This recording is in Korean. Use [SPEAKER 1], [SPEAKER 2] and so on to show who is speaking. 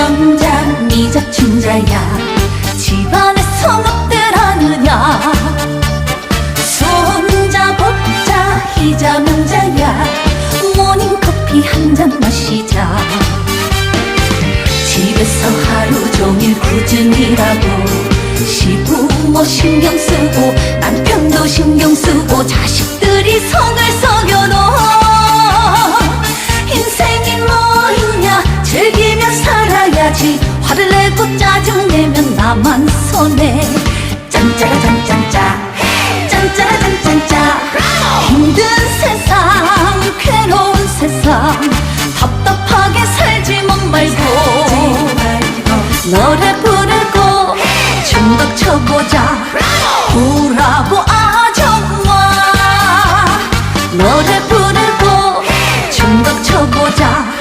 [SPEAKER 1] 영자 미적 춘자야. 집안에 성업들 하느냐? 손자 법자 희자 명자야. 모닝커피 한 잔 마시자. 집에서 하루 종일 꾸준히라고 시부모 신경 쓰고 해야지. 화를 내고 짜증내면 나만 손해. 짠짜라 짠짠짜. 짠짜라 짠짠짜. 힘든 세상 괴로운 세상. 답답하게 살지 못 말고. 노래 부르고 춤도 춰보자. 우라보 아정화. 노래 부르고 춤도 춰보자.